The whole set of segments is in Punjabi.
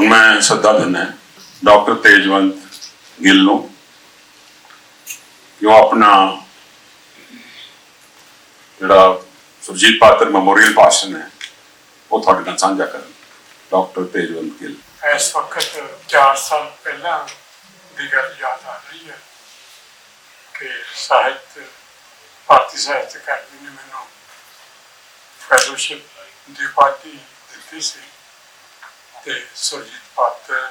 ਹੁਣ ਮੈਂ ਸੱਦਾ ਦਿੰਦਾ ਡਾਕਟਰ ਤੇਜਵੰਤ ਗਿੱਲ ਨੂੰ ਜੋ ਆਪਣਾ ਜਿਹੜਾ ਸੁਰਜੀਤ ਪਾਤਰ ਮੈਮੋਰੀਅਲ ਭਾਸ਼ਣ ਹੈ, ਉਹ ਤੁਹਾਡੇ ਨਾਲ ਸਾਂਝਾ ਕਰਨ। ਡਾਕਟਰ ਤੇਜਵੰਤ ਗਿੱਲ। ਇਸ ਵਕਤ 4 ਸਾਲ ਪਹਿਲਾਂ ਦੀ ਗੱਲ ਯਾਦ ਆ ਰਹੀ ਹੈ ਕਿ ਸਾਹਿਤ, ਭਾਰਤੀ ਸਾਹਿਤ ਅਕਾਦਮੀ ਨੇ ਮੈਨੂੰ ਫੈਲੋਸ਼ਿਪ ਦੀ ਉਪਾਧੀ ਦਿੱਤੀ ਸੀ। ਤੇ ਸੁਰਜੀਤ ਪਾਤਰ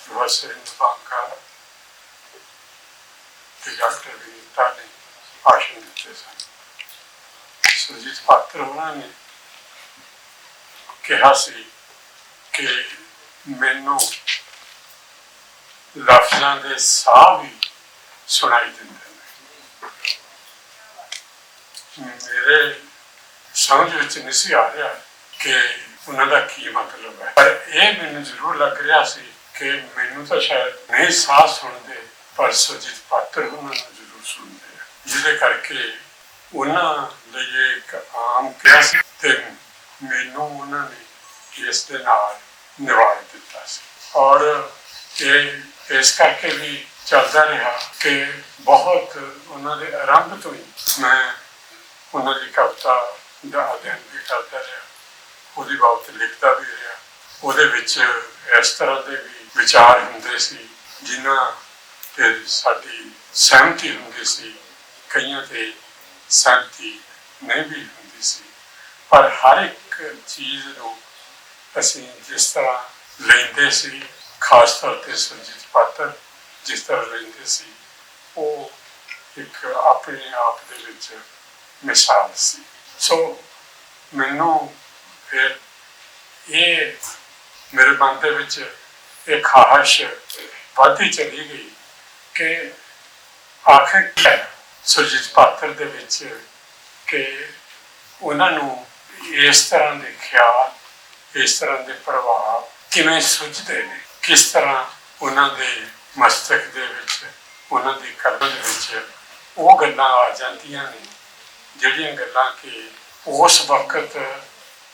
ਪ੍ਰੋਫੈਸਰ ਇੰਦਬਾਂਕਾ ਤੇ ਡਾਕਟਰ ਵਿਨੀਤਾ ਨੇ ਭਾਸ਼ਣ ਦਿੱਤੇ ਸਨ ਸੁਰਜੀਤ ਪਾਤਰ ਉਹਨਾਂ ਨੇ ਕਿਹਾ ਸੀ ਕਿ ਮੈਨੂੰ ਲਫ਼ਜ਼ਾਂ ਦੇ ਸਾਹ ਵੀ ਸੁਣਾਈ ਦਿੰਦੇ ਨੇ ਮੇਰੇ ਸਮਝ ਵਿੱਚ ਨਹੀਂ ਸੀ ਆ ਰਿਹਾ ਕਿ ਉਹਨਾਂ ਦਾ ਕੀ ਮਤਲਬ ਹੈ? ਪਰ ਇਹ ਮੈਨੂੰ ਜ਼ਰੂਰ ਲੱਗ ਰਿਹਾ ਸੀ ਕਿ ਮੈਨੂੰ ਤਾਂ ਸ਼ਾਇਦ ਨਹੀਂ ਸਾਹ ਸੁਣਦੇ, ਪਰ ਸੁਰਜੀਤ ਪਾਤਰ ਉਹਨਾਂ ਨੂੰ ਜ਼ਰੂਰ ਸੁਣਦੇ ਜਿਹਦੇ ਕਰਕੇ ਉਹਨਾਂ ਲਈ ਇੱਕ ਆਮ ਕਿਹਾ ਤੇ ਮੈਨੂੰ ਉਹਨਾਂ ਨੇ ਇਸ ਦੇ ਨਾਲ ਨਿਵਾਜ ਦਿੱਤਾ ਸੀ। ਔਰ ਇਹ, ਇਸ ਕਰਕੇ ਵੀ ਚੱਲਦਾ ਰਿਹਾ ਕਿ ਬਹੁਤ ਉਹਨਾਂ ਦੇ ਆਰੰਭ ਤੋਂ ਹੀ ਮੈਂ ਉਹਨਾਂ ਦੀ ਕਵਿਤਾ ਦਾ ਅਧਿਐਨ ਵੀ ਕਰਦਾ ਰਿਹਾ। ਉਹਦੀ ਬਾਬਤ ਲਿਖਦਾ ਵੀ ਰਿਹਾ ਉਹਦੇ ਵਿੱਚ ਇਸ ਤਰ੍ਹਾਂ ਦੇ ਵੀ ਵਿਚਾਰ ਹੁੰਦੇ ਸੀ, ਜਿਨ੍ਹਾਂ ਤੇ ਸਾਡੀ ਸਹਿਮਤੀ ਹੁੰਦੀ ਸੀ। ਕਈਆਂ ਤੇ ਸਹਿਮਤੀ ਨਹੀਂ ਵੀ ਹੁੰਦੀ ਸੀ। ਪਰ ਹਰ ਇੱਕ ਚੀਜ਼ ਨੂੰ ਅਸੀਂ ਜਿਸ ਤਰ੍ਹਾਂ ਲੈਂਦੇ ਸੀ, ਖਾਸ ਤੌਰ ਤੇ ਸੁਰਜੀਤ ਪਾਤਰ ਜਿਸ ਤਰ੍ਹਾਂ ਲੈਂਦੇ ਸੀ, ਉਹ ਇੱਕ ਆਪਣੇ ਆਪ ਦੇ ਵਿੱਚ ਮਿਸਾਲ ਸੀ। ਸੋ ਮੈਨੂੰ ਫਿਰ ਇਹ ਮੇਰੇ ਮਨ ਦੇ ਵਿੱਚ ਇਹ ਖਾਹਸ਼ ਵਧਦੀ ਚਲੀ ਗਈ ਕਿ ਆਖਿਰ ਕੀ ਸੁਰਜੀਤ ਪਾਤਰ ਦੇ ਵਿੱਚ ਕਿ ਉਹਨਾਂ ਨੂੰ ਇਸ ਤਰ੍ਹਾਂ ਦੇ ਖਿਆਲ, ਇਸ ਤਰ੍ਹਾਂ ਦੇ ਪ੍ਰਭਾਵ ਕਿਵੇਂ ਸੁਝਦੇ ਨੇ? ਕਿਸ ਤਰ੍ਹਾਂ ਉਹਨਾਂ ਦੇ ਮਸਤਕ ਦੇ ਵਿੱਚ, ਉਹਨਾਂ ਦੀ ਕਲਮ ਦੇ ਵਿੱਚ ਉਹ ਗੱਲਾਂ ਆ ਜਾਂਦੀਆਂ ਨੇ, ਜਿਹੜੀਆਂ ਗੱਲਾਂ ਕਿ ਉਸ ਵਕਤ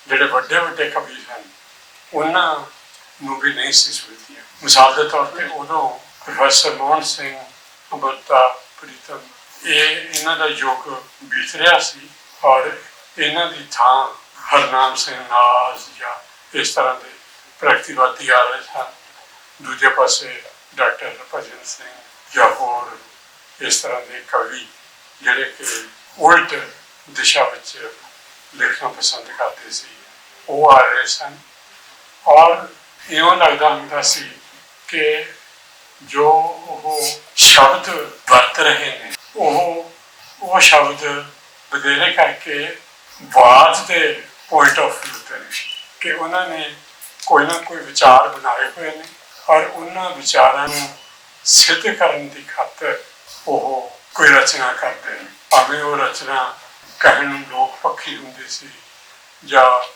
ਜਿਹੜੇ ਵੱਡੇ ਵੱਡੇ ਕਵੀ ਹਨ, ਉਹਨਾਂ ਨੂੰ ਵੀ ਨਹੀਂ ਸੀ ਸੁਝਦੀਆਂ ਮਿਸਾਲ ਦੇ ਤੌਰ ਤੇ ਉਦੋਂ ਪ੍ਰੋਫੈਸਰ ਮੋਹਨ ਸਿੰਘ ਅੰਬਰਤਾ ਪ੍ਰੀਤਮ, ਇਹ ਇਹਨਾਂ ਦਾ ਯੁੱਗ ਬੀਤ ਰਿਹਾ ਸੀ ਔਰ ਇਹਨਾਂ ਦੀ ਥਾਂ ਹਰਨਾਮ ਸਿੰਘ ਨਾਜ਼ ਜਾਂ ਇਸ ਤਰ੍ਹਾਂ ਦੇ ਪ੍ਰਗਤੀਵਾਦੀ ਆ ਰਹੇ ਸਨ ਦੂਜੇ ਪਾਸੇ ਡਾਕਟਰ ਹਰਭਜਨ ਸਿੰਘ ਜਾਂ ਹੋਰ ਇਸ ਤਰ੍ਹਾਂ ਦੇ ਕਵੀ ਜਿਹੜੇ ਕਿ ਉਲਟ ਦਿਸ਼ਾ ਵਿੱਚ ਲਿਖਣਾ ਪਸੰਦ ਕਰਦੇ ਸੀ। ਉਹ ਆ ਰਹੇ ਸਨ। ਔਰ ਇਉਂ ਲੱਗਦਾ ਹੁੰਦਾ ਸੀ ਕਿ ਜੋ ਉਹ ਸ਼ਬਦ ਵਰਤ ਰਹੇ ਨੇ, ਉਹ ਉਹ ਸ਼ਬਦ ਵਧੇਰੇ ਕਰਕੇ ਬਾਤ ਦੇ ਪੁਆਇੰਟ ਆਫ View ਤੇ ਨੇ ਕਿ ਉਹਨਾਂ ਨੇ ਕੋਈ ਨਾ ਕੋਈ ਵਿਚਾਰ ਬਣਾਏ ਹੋਏ ਨੇ ਔਰ ਉਹਨਾਂ ਵਿਚਾਰਾਂ ਨੂੰ ਸਿੱਧ ਕਰਨ ਦੀ ਖਾਤਰ ਉਹ ਕੋਈ ਰਚਨਾ ਕਰਦੇ ਨੇ। ਭਾਵੇਂ ਉਹ ਰਚਨਾ ਕਹਿਣ ਨੂੰ ਲੋਕ ਪੱਖੀ ਹੁੰਦੇ ਸੀ ਜਾਂ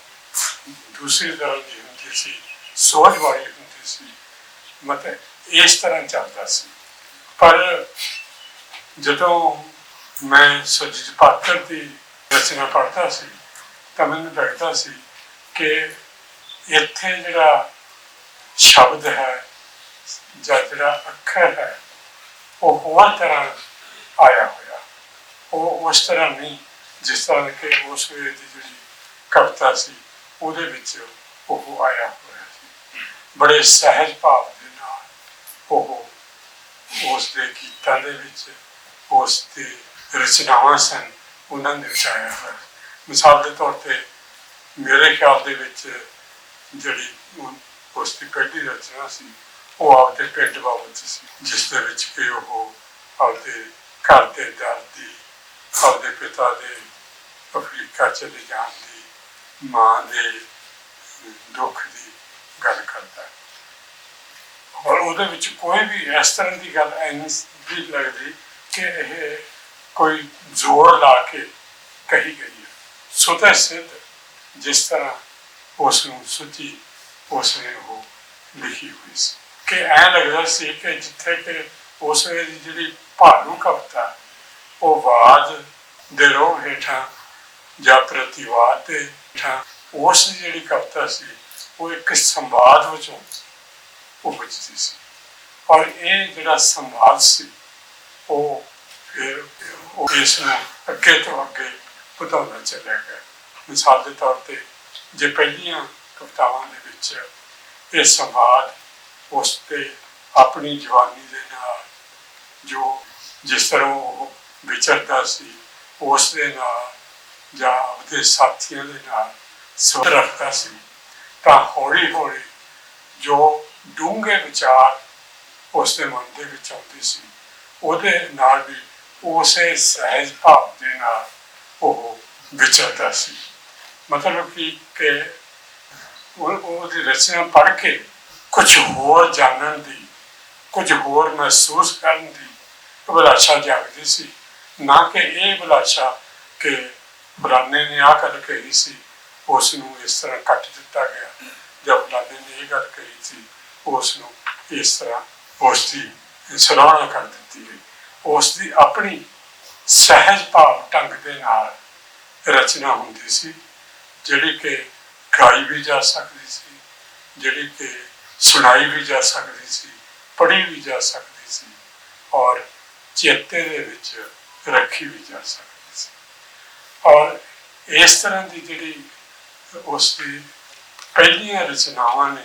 ਦੂਸਰੀ ਤਰ੍ਹਾਂ ਦੀ ਹੁੰਦੀ ਸੀ, ਸੋਚ ਵਾਲੀ ਹੁੰਦੀ ਸੀ। ਮਤਲਬ ਇਸ ਤਰ੍ਹਾਂ ਚੱਲਦਾ ਸੀ। ਪਰ ਜਦੋਂ ਮੈਂ ਸੁਰਜੀਤ ਪਾਤਰ ਦੀ ਰਚਨਾ ਪੜ੍ਹਦਾ ਸੀ, ਤਾਂ ਮੈਨੂੰ ਲੱਗਦਾ ਸੀ ਕਿ ਇੱਥੇ ਜਿਹੜਾ ਸ਼ਬਦ ਹੈ ਜਾਂ ਜਿਹੜਾ ਅੱਖਰ ਹੈ, ਉਹ ਹੋਰ ਤਰ੍ਹਾਂ ਆਇਆ ਹੋਇਆ। ਉਹ ਉਸ ਤਰ੍ਹਾਂ ਨਹੀਂ ਜਿਸ ਤਰ੍ਹਾਂ ਕਿ ਉਸ ਵੇਲੇ ਦੀ ਜਿਹੜੀ ਕਵਿਤਾ ਸੀ, ਉਹਦੇ ਵਿੱਚ ਉਹ ਆਇਆ ਹੋਇਆ ਸੀ। ਬੜੇ ਸਹਿਜ ਭਾਵ ਦੇ ਨਾਲ ਉਹ ਉਸ ਦੇ ਗੀਤਾਂ ਦੇ ਵਿੱਚ, ਉਸ ਦੇ ਰਚਨਾਵਾਂ ਸਨ, ਉਹਨਾਂ ਦੇ ਵਿੱਚ ਆਇਆ ਹੋਇਆ ਮਿਸਾਲ ਦੇ ਤੌਰ ਤੇ ਮੇਰੇ ਖਿਆਲ ਦੇ ਵਿੱਚ ਜਿਹੜੀ ਉਹ- ਉਸ ਦੀ ਪਹਿਲੀ ਰਚਨਾ ਸੀ, ਉਹ ਆਪਦੇ ਪਿੰਡ ਬਾਬਤ ਸੀ, ਜਿਸ ਦੇ ਵਿੱਚ ਕਿ ਉਹ ਆਪਦੇ ਘਰ ਦੇ ਦਰਦੀ ਆਪਦੇ ਪਿਤਾ ਦੇ ਅਫਰੀਕਾ ਚਲੇ ਜਾਣ ਦੀ ਮਾਂ ਦੇ ਦੁੱਖ ਦੀ ਗੱਲ ਕਰਦਾ ਹੈ। ਔਰ ਉਹਦੇ ਵਿੱਚ ਕੋਈ ਵੀ ਇਸ ਤਰ੍ਹਾਂ ਦੀ ਗੱਲ ਨਹੀਂ ਲੱਗਦੀ ਕਿ ਇਹ ਕੋਈ ਜ਼ੋਰ ਲਾ ਕੇ ਕਹੀ ਗਈ ਹੈ। ਸੁਤਹ ਸਿੱਧ ਜਿਸ ਤਰ੍ਹਾਂ ਉਸ ਨੂੰ ਸੁਚੀ ਉਸ ਨੇ ਉਹ ਲਿਖੀ ਹੋਈ ਸੀ। ਕਿ ਐ ਲੱਗਦਾ ਸੀ ਕਿ ਜਿੱਥੇ ਕਿ ਉਸ ਵੇਲੇ ਦੀ ਜਿਹੜੀ ਭਾਰੂ ਕਵਿਤਾ, ਉਹ ਬਾਦ ਦੇ ਰੋਹ ਹੇਠਾਂ ਜਾਂ ਪ੍ਰਤੀਵਾਦ ਦੇ ਹੇਠਾਂ ਉਸ ਜਿਹੜੀ ਕਵਿਤਾ ਸੀ, ਉਹ ਇੱਕ ਸੰਵਾਦ ਵਿੱਚੋਂ ਉਪਜਦੀ ਸੀ। ਔਰ ਇਹ ਜਿਹੜਾ ਸੰਵਾਦ ਸੀ, ਉਹ ਫਿਰ ਉਹ ਇਸ ਨੂੰ ਅੱਗੇ ਤੋਂ ਅੱਗੇ ਵਧਾਉਂਦਾ ਚੱਲਿਆ ਗਿਆ। ਮਿਸਾਲ ਦੇ ਤੌਰ ਤੇ ਜੇ ਪਹਿਲੀਆਂ ਕਵਿਤਾਵਾਂ ਦੇ ਵਿੱਚ ਇਹ ਸੰਵਾਦ ਉਸ ਤੇ ਆਪਣੀ ਜਵਾਨੀ ਦੇ ਨਾਲ ਜੋ ਜਿਸ ਤਰ੍ਹਾਂ ਉਹ ਵਿਚਰਦਾ ਸੀ, ਉਸ ਦੇ ਨਾਲ ਜਾਂ ਉਹਦੇ ਸਾਥੀਆਂ ਦੇ ਨਾਲ ਸੰਬੰਧ ਰੱਖਦਾ ਸੀ, ਤਾਂ ਹੌਲੀ ਹੌਲੀ ਜੋ ਡੂੰਘੇ ਵਿਚਾਰ ਉਸ ਦੇ ਮਨ ਦੇ ਵਿੱਚ ਆਉਂਦੇ ਸੀ, ਉਹਦੇ ਨਾਲ ਵੀ ਉਸੇ ਸਹਿਜ ਭਾਵ ਦੇ ਨਾਲ ਉਹ ਵਿਚਰਦਾ ਸੀ। ਮਤਲਬ ਕਿ ਕਿ ਉਹਦੀ ਰਚਨਾ ਪੜ੍ਹ ਕੇ ਕੁਝ ਹੋਰ ਜਾਣਨ ਦੀ, ਕੁਝ ਹੋਰ ਮਹਿਸੂਸ ਕਰਨ ਦੀ ਅਭਿਲਾਸ਼ਾ ਜਾਗਦੀ ਸੀ, ਨਾ ਕਿ ਇਹ ਅਭਿਲਾਸ਼ਾ ਕਿ ਫਲਾਣੇ ਨੇ ਆਹ ਗੱਲ ਕਹੀ ਸੀ ਉਸ ਨੂੰ ਇਸ ਤਰ੍ਹਾਂ ਕੱਟ ਦਿੱਤਾ ਗਿਆ। ਜਾਂ ਫਲਾਣੇ ਨੇ ਇਹ ਗੱਲ ਕਹੀ ਸੀ ਉਸ ਨੂੰ ਇਸ ਤਰ੍ਹਾਂ ਉਸ ਦੀ ਸਰਾਹਨਾ ਕਰ ਦਿੱਤੀ ਗਈ। ਉਸ ਦੀ ਆਪਣੀ ਸਹਿਜ ਭਾਵ ਢੰਗ ਦੇ ਨਾਲ ਰਚਨਾ ਹੁੰਦੀ ਸੀ, ਜਿਹੜੀ ਕਿ ਗਾਈ ਵੀ ਜਾ ਸਕਦੀ ਸੀ, ਜਿਹੜੀ ਕਿ ਸੁਣਾਈ ਵੀ ਜਾ ਸਕਦੀ ਸੀ, ਪੜ੍ਹੀ ਵੀ ਜਾ ਸਕਦੀ ਸੀ, ਔਰ ਚੇਤੇ ਦੇ ਵਿੱਚ ਰੱਖੀ ਵੀ ਜਾ ਸਕਦੀ ਔਰ ਇਸ ਤਰ੍ਹਾਂ ਦੀ ਜਿਹੜੀ ਉਸ ਦੀ ਪਹਿਲੀਆਂ ਰਚਨਾਵਾਂ ਨੇ,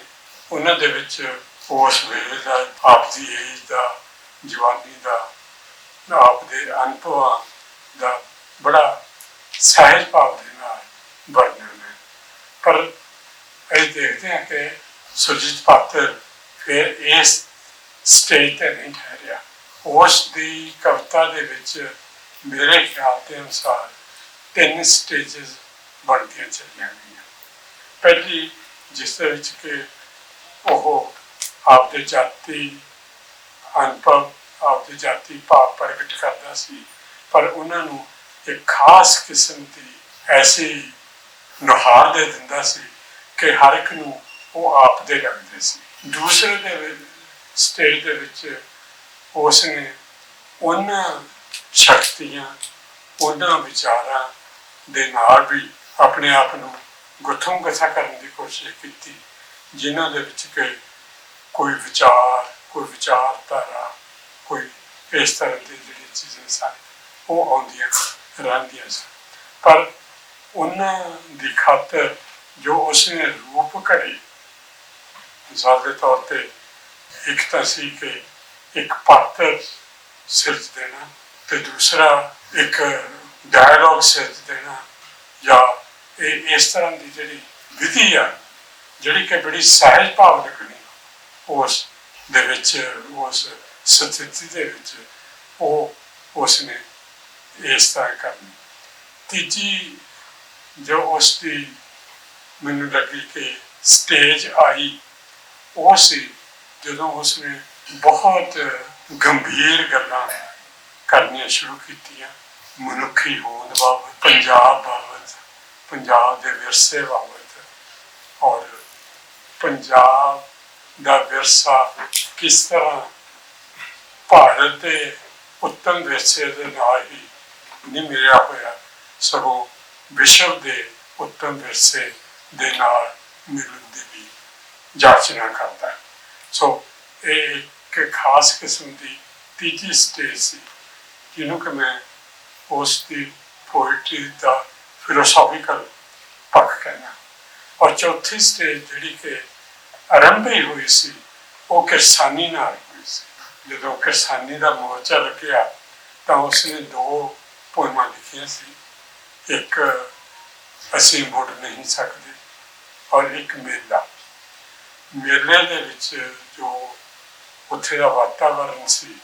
ਉਹਨਾਂ ਦੇ ਵਿੱਚ ਉਸ ਵੇਲੇ ਦਾ ਆਪਦੀ ਏਜ ਦਾ, ਜਵਾਨੀ ਦਾ, ਆਪ ਦੇ ਅਨੁਭਵਾਂ ਦਾ ਬੜਾ ਸਹਿਜ ਭਾਵ ਦੇ ਨਾਲ ਵਰਣਨ ਹੈ। ਪਰ ਅਸੀਂ ਦੇਖਦੇ ਹਾਂ ਕਿ ਸੁਰਜੀਤ ਪਾਤਰ ਫਿਰ ਇਸ ਸਟੇਜ ਤੇ ਨਹੀਂ ਠਹਿਰਿਆ। ਉਸ ਦੀ ਕਵਿਤਾ ਦੇ ਵਿੱਚ ਮੇਰੇ ਖਿਆਲ ਦੇ ਅਨੁਸਾਰ ਤਿੰਨ ਸਟੇਜਸ ਬਣਦੀਆਂ ਚੱਲੀਆਂ ਗਈਆਂ। ਪਹਿਲੀ, ਜਿਸ ਦੇ ਵਿੱਚ ਕਿ ਉਹ ਆਪਦੇ ਜਾਤੀ ਅਨੁਭਵ, ਆਪਦੀ ਜਾਤੀ ਭਾਵ ਪ੍ਰਗਟ ਕਰਦਾ ਸੀ, ਪਰ ਉਹਨਾਂ ਨੂੰ ਇੱਕ ਖਾਸ ਕਿਸਮ ਦੀ ਐਸੀ ਨੁਹਾਰ ਦੇ ਦਿੰਦਾ ਸੀ ਕਿ ਹਰ ਇੱਕ ਨੂੰ ਉਹ ਆਪ ਦੇ ਲੱਗਦੇ ਸੀ। ਦੂਸਰੇ ਦੇ ਸਟੇਜ ਦੇ ਵਿੱਚ ਉਸ ਨੇ ਉਹਨਾਂ ਸ਼ਕਤੀਆਂ, ਉਹਨਾਂ ਵਿਚਾਰਾਂ ਦੇ ਨਾਲ ਵੀ ਆਪਣੇ ਆਪ ਨੂੰ ਗੁੱਥਮ ਗਥਾ ਕਰਨ ਦੀ ਕੋਸ਼ਿਸ਼ ਕੀਤੀ, ਜਿਨ੍ਹਾਂ ਦੇ ਵਿੱਚ ਕਿ ਕੋਈ ਵਿਚਾਰ, ਕੋਈ ਵਿਚਾਰਧਾਰਾ, ਕੋਈ ਇਸ ਤਰ੍ਹਾਂ ਦੀ ਜਿਹੜੀ ਚੀਜ਼ਾਂ ਸਨ, ਉਹ ਆਉਂਦੀਆਂ ਰਹਿੰਦੀਆਂ ਸਨ। ਪਰ ਉਹਨਾਂ ਦੀ ਖਾਤਰ ਜੋ ਉਸਨੇ ਰੂਪ ਘੜੇ, ਮਿਸਾਲ ਦੇ ਤੌਰ ਤੇ ਇੱਕ ਤਾਂ ਸੀ ਕਿ ਇੱਕ ਪਾਤਰ ਸਿਰਜ ਦੇਣਾ ਤੇ ਦੂਸਰਾ ਇੱਕ ਡਾਇਲੌਗ ਸਿਰਜ ਦੇਣਾ ਜਾਂ ਇਹ, ਇਸ ਤਰ੍ਹਾਂ ਦੀ ਜਿਹੜੀ ਵਿਧੀ ਆ, ਜਿਹੜੀ ਕਿ ਬੜੀ ਸਹਿਜ ਭਾਵ ਲੱਗਣੀ, ਉਸ ਦੇ ਵਿੱਚ, ਉਸ ਸਥਿਤੀ ਦੇ ਵਿੱਚ, ਉਹ ਉਸ ਨੇ ਇਸ ਤਰ੍ਹਾਂ ਕਰਨੀ। ਤੀਜੀ, ਜੋ ਉਸ ਦੀ ਮੈਨੂੰ ਲੱਗੀ ਕਿ ਸਟੇਜ ਆਈ, ਉਹ ਸੀ ਜਦੋਂ ਉਸ ਨੇ ਬਹੁਤ ਗੰਭੀਰ ਗੱਲਾਂ ਕਰਨੀਆਂ ਸ਼ੁਰੂ ਕੀਤੀਆਂ। ਮਨੁੱਖੀ ਹੋਂਦ ਬਾਬਤ, ਪੰਜਾਬ ਬਾਬਤ, ਪੰਜਾਬ ਦੇ ਵਿਰਸੇ ਬਾਬਤ ਔਰ ਪੰਜਾਬ ਦਾ ਵਿਰਸਾ ਕਿਸ ਤਰ੍ਹਾਂ ਭਾਰਤ ਦੇ ਉੱਤਮ ਵਿਰਸੇ ਦੇ ਨਾਲ ਹੀ ਨਹੀਂ ਮਿਲਿਆ ਹੋਇਆ, ਸਗੋਂ ਵਿਸ਼ਵ ਦੇ ਉੱਤਮ ਵਿਰਸੇ ਦੇ ਨਾਲ ਮਿਲਣ ਦੀ ਵੀ ਜਾਚਨਾ ਕਰਦਾ ਸੋ ਇਹ ਇੱਕ ਖਾਸ ਕਿਸਮ ਦੀ ਤੀਜੀ ਸਟੇਜ ਸੀ, ਜਿਹਨੂੰ ਕਿ ਮੈਂ ਉਸ ਦੀ ਪੋਇਟਰੀ ਦਾ ਫਿਲੋਸੋਫੀਕਲ ਪੱਖ ਕਹਿੰਦਾ ਔਰ ਚੌਥੀ ਸਟੇਜ ਜਿਹੜੀ ਕਿ ਆਰੰਭ ਹੀ ਹੋਈ ਸੀ, ਉਹ ਕਿਰਸਾਨੀ ਨਾਲ ਹੋਈ ਸੀ। ਜਦੋਂ ਕਿਰਸਾਨੀ ਦਾ ਮੋਰਚਾ ਲੱਗਿਆ, ਤਾਂ ਉਸਨੇ ਦੋ ਪੋਇਮਾਂ ਲਿਖੀਆਂ ਸੀ। ਇੱਕ, ਅਸੀਂ ਮੁੜ ਨਹੀਂ ਸਕਦੇ, ਔਰ ਇੱਕ ਮੇਲਾ। ਮੇਲੇ ਦੇ ਵਿੱਚ ਜੋ ਉੱਥੇ ਦਾ ਵਾਤਾਵਰਨ ਸੀ,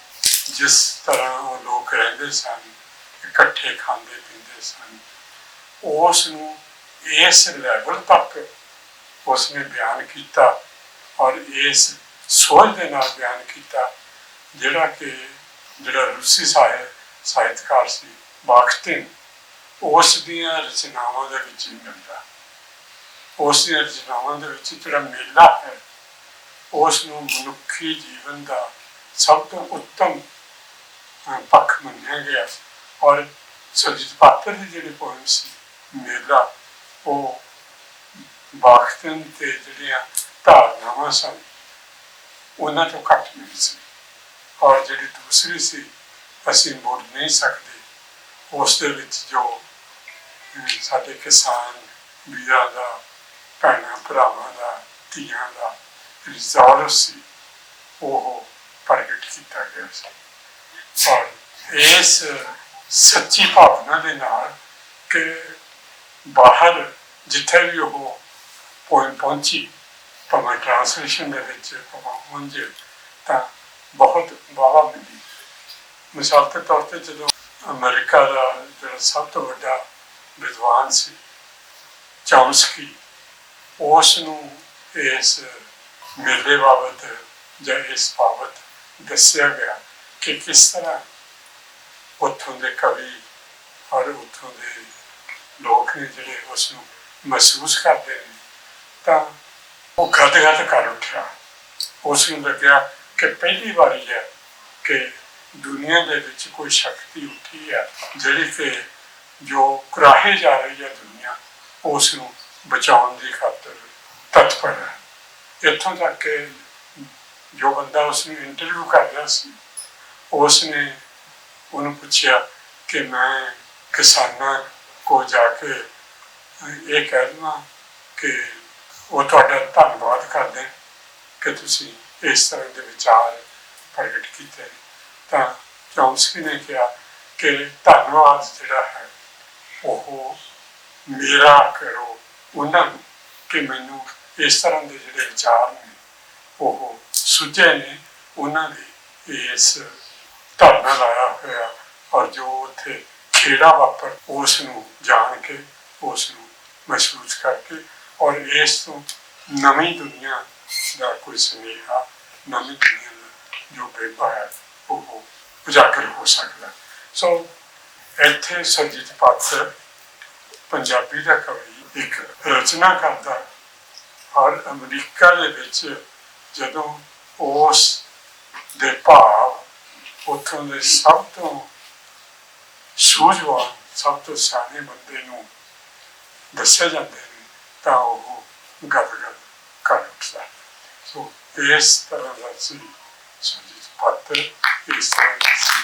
ਜਿਸ ਤਰ੍ਹਾਂ ਉਹ ਲੋਕ ਰਹਿੰਦੇ ਸਨ ਇਕੱਠੇ ਖਾਂਦੇ ਪੀਂਦੇ ਸਨ। ਉਸ ਨੂੰ ਇਸ ਲੈਵਲ ਤੱਕ ਉਸਨੇ ਬਿਆਨ ਕੀਤਾ ਔਰ ਇਸ ਸੋਚ ਦੇ ਨਾਲ ਬਿਆਨ ਕੀਤਾ, ਜਿਹੜਾ ਕਿ ਜਿਹੜਾ ਰੂਸੀ ਸਾਹਿਤ ਸਾਹਿਤਕਾਰ ਸੀ ਬਾਖਤਿਨ ਉਸ ਦੀਆਂ ਰਚਨਾਵਾਂ ਦੇ ਵਿੱਚ ਹੀ ਮਿਲਦਾ। ਉਸ ਦੀਆਂ ਰਚਨਾਵਾਂ ਦੇ ਵਿੱਚ ਜਿਹੜਾ ਮੇਲਾ ਹੈ ਉਸ ਨੂੰ ਮਨੁੱਖੀ ਜੀਵਨ ਦਾ ਸਭ ਤੋਂ ਉੱਤਮ ਪੱਖ ਮੰਨਿਆ ਗਿਆ ਔਰ ਸੁਰਜੀਤ ਪਾਤਰ ਦੀ ਜਿਹੜੀ ਪੋਇਮ ਸੀ, ਮੇਲਾ, ਉਹ ਵਕਤਨ ਤੇ ਜਿਹੜੀਆਂ ਧਾਰਨਾਵਾਂ ਸਨ, ਉਹਨਾਂ ਤੋਂ ਘੱਟ ਨਹੀਂ ਸੀ। ਔਰ ਜਿਹੜੀ ਦੂਸਰੀ ਸੀ, ਅਸੀਂ ਮੁੜ ਨਹੀਂ ਸਕਦੇ। ਉਸ ਦੇ ਵਿੱਚ ਜੋ ਸਾਡੇ ਕਿਸਾਨ ਵੀਰਾਂ ਦਾ, ਭੈਣਾਂ ਭਰਾਵਾਂ ਦਾ, ਧੀਆਂ ਦਾ ਰਿਜ਼ੋਲਵ ਸੀ, ਉਹ ਪ੍ਰਗਟ ਕੀਤਾ ਗਿਆ ਸੀ। ਔਰ ਇਸ ਸੱਚੀ ਭਾਵਨਾ ਦੇ ਨਾਲ ਕਿ ਬਾਹਰ ਜਿੱਥੇ ਵੀ ਉਹ ਪਹੁੰ- ਪਹੁੰਚੀ, ਭਾਵੇਂ ਟ੍ਰਾਂਸਲੇਸ਼ਨ ਦੇ ਵਿੱਚ, ਭਾਵੇਂ ਉਂਝ, ਤਾਂ ਬਹੁਤ ਵਾਵਾ ਮਿਲੀ। ਮਿਸਾਲ ਦੇ ਤੌਰ ਤੇ ਜਦੋਂ ਅਮਰੀਕਾ ਦਾ ਜਿਹੜਾ ਸਭ ਤੋਂ ਵੱਡਾ ਵਿਦਵਾਨ ਸੀ ਚੌਮਸਕੀ ਉਸ ਨੂੰ ਇਸ ਮੇਲੇ ਬਾਬਤ ਜਾਂ ਇਸ ਬਾਬਤ ਦੱਸਿਆ ਗਿਆ ਕਿ ਕਿਸ ਤਰ੍ਹਾਂ ਉੱਥੋਂ ਦੇ ਕਵੀ ਔਰ ਉੱਥੋਂ ਦੇ ਲੋਕ ਨੇ ਜਿਹੜੇ ਉਸ ਨੂੰ ਮਹਿਸੂਸ ਕਰਦੇ ਨੇ, ਤਾਂ ਉਹ ਗਦ-ਗਦ ਕਰ ਉੱਠਿਆ। ਉਸ ਨੂੰ ਲੱਗਿਆ ਕਿ ਪਹਿਲੀ ਵਾਰੀ ਹੈ ਕਿ ਦੁਨੀਆ ਦੇ ਵਿੱਚ ਕੋਈ ਸ਼ਕਤੀ ਉੱਠੀ ਹੈ ਜਿਹੜੀ ਕਿ ਜੋ ਕੁਰਾਹੇ ਜਾ ਰਹੀ ਹੈ ਦੁਨੀਆ, ਉਸ ਨੂੰ ਬਚਾਉਣ ਦੀ ਖਾਤਰ ਤਤਪਰ ਹੈ। ਇੱਥੋਂ ਤੱਕ ਕਿ ਜੋ ਬੰਦਾ ਉਸ ਨੂੰ ਇੰਟਰਵਿਊ ਕਰ ਰਿਹਾ ਸੀ ਉਸ ਨੇ ਉਹਨੂੰ ਪੁੱਛਿਆ ਕਿ ਮੈਂ ਕਿਸਾਨਾਂ ਕੋ ਜਾ ਕੇ ਇਹ ਕਹਿ ਦਵਾਂ ਕਿ ਉਹ ਤੁਹਾਡਾ ਧੰਨਵਾਦ ਕਰਦੇ ਕਿ ਤੁਸੀਂ ਇਸ ਤਰ੍ਹਾਂ ਦੇ ਵਿਚਾਰ ਪ੍ਰਗਟ ਕੀਤੇ ਤਾਂ ਚੌਮਸਕੀ ਨੇ ਕਿਹਾ ਕਿ ਧੰਨਵਾਦ ਜਿਹੜਾ ਹੈ, ਉਹ ਮੇਰਾ ਕਰੋ ਉਹਨਾਂ ਨੂੰ ਕਿ ਮੈਨੂੰ ਇਸ ਤਰ੍ਹਾਂ ਦੇ ਜਿਹੜੇ ਵਿਚਾਰ ਨੇ, ਉਹ ਸੁਝੇ ਨੇ, ਉਹਨਾਂ ਦੇ ਇਸ ਧਰਨਾ ਲਾਇਆ ਹੋਇਆ। ਔਰ ਜੋ ਉੱਥੇ ਖੇੜਾ ਵਾਪਰ ਉਸ ਨੂੰ ਜਾਣ ਕੇ ਉਸ ਨੂੰ ਮਹਿਸੂਸ ਕਰਕੇ, ਔਰ ਇਸ ਤੋਂ ਨਵੀਂ ਦੁਨੀਆ ਦਾ ਕੋਈ ਸੁਨੇਹਾ, ਨਵੀਂ ਦੁਨੀਆ ਦਾ ਜੋ ਬੇਪਾ ਹੈ, ਉਹ ਉਜਾਗਰ ਹੋ ਸਕਦਾ। ਸੋ ਇੱਥੇ ਸਰਜੀਤ ਪਾਤਰ ਪੰਜਾਬੀ ਦਾ ਕਵੀ, ਇੱਕ ਰਚਨਾ ਕਰਦਾ। ਔਰ ਅਮਰੀਕਾ ਦੇ ਵਿੱਚ ਜਦੋਂ ਉਸ ਦੇ ਭਾਵ ਉੱਥੋਂ ਦੇ ਸਭ ਤੋਂ ਸੂਝਵਾਨ ਸਭ ਤੋਂ ਸਿਆਣੇ ਬੰਦੇ ਨੂੰ ਦੱਸਿਆ ਜਾਂਦਾ ਹੈ ਤਾਂ ਉਹ ਗੱਲ ਕਰ ਉੱਠਦਾ ਸੋ ਇਸ ਤਰ੍ਹਾਂ ਦਾ ਸੀ ਸੁਜੀਤ ਪਾਤਰ ਇਸ ਤਰ੍ਹਾਂ ਸੀ